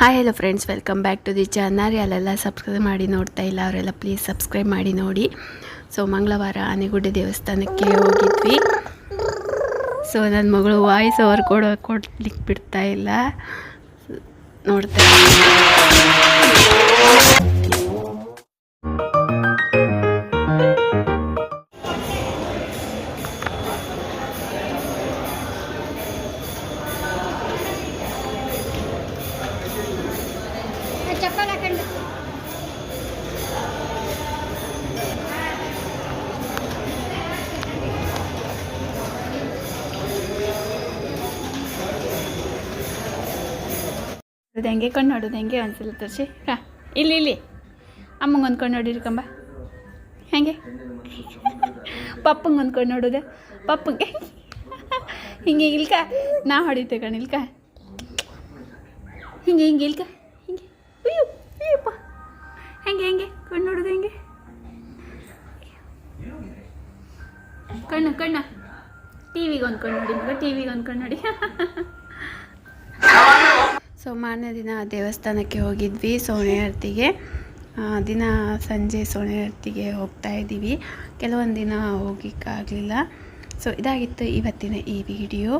Hi hello friends welcome back to the channel ಅಲ್ಲೆಲ್ಲ subscribe ಮಾಡಿ ನೋಡ್ತಾ ಇಲ್ಲ, ಅವರೆಲ್ಲ ಪ್ಲೀಸ್ ಸಬ್ಸ್ಕ್ರೈಬ್ ಮಾಡಿ ನೋಡಿ. ಸೊ ಮಂಗಳವಾರ ಆನೆಗುಡ್ಡೆ ದೇವಸ್ಥಾನಕ್ಕೆ ಹೋಗಿದ್ವಿ. ಸೊ ನನ್ನ ಮಗಳು ವಾಯ್ಸ್ ಓವರ್ ಕೊಡೋ ಕೊಡ್ಲಿಕ್ಕೆ ಬಿಡ್ತಾ ಇಲ್ಲ. ನೋಡ್ತಾ ಚಪ್ಪಲ್ ಹಾಕೊಂಡು ಹೆಂಗೆ ಕಣ್ಣು ನೋಡೋದು ಹೆಂಗೆ ಒಂದ್ಸಲ ತೋರಿಸಿ ಹಾಂ ಇಲ್ಲಿ ಇಲ್ಲಿ. ಅಮ್ಮಂಗೆ ಒಂದು ಕಣ್ಣು ನೋಡಿರ್ಕಂಬ ಹೆಂಗೆ? ಪಪ್ಪಂಗೆ ಒಂದು ಕಣ್ಣು ನೋಡೋದು. ಪಪ್ಪಂಗೆ. ಹಿಂಗೆ ಇಲ್ಕ? ನಾ ಹೊಡಿತೆ ಕಣ್ಣು ಇಲ್ಕ? ಹಿಂಗೆ ಹಿಂಗೆ ಇಲ್ಕ? ಕಣ್ಣು ಕಣ್ಣು. ಟಿ ವಿಗೆ ಕಣ್ಣು ನೋಡಿ ಮಗ ಟಿ ವಿಗೆ ಒಂದು ಕಣ್ಣು ನೋಡಿ. ಸೊ, ಮಾರನೇ ದಿನ ದೇವಸ್ಥಾನಕ್ಕೆ ಹೋಗಿದ್ವಿ ಸೋಣೆ ಆರತಿಗೆ ದಿನ ಸಂಜೆ ಸೋಣೆಹರ್ತಿಗೆ ಹೋಗ್ತಾ ಇದ್ದೀವಿ. ಕೆಲವೊಂದು ದಿನ ಹೋಗಿಕ್ಕಾಗಲಿಲ್ಲ ಸೊ, ಇದಾಗಿತ್ತು ಇವತ್ತಿನ ಈ ವಿಡಿಯೋ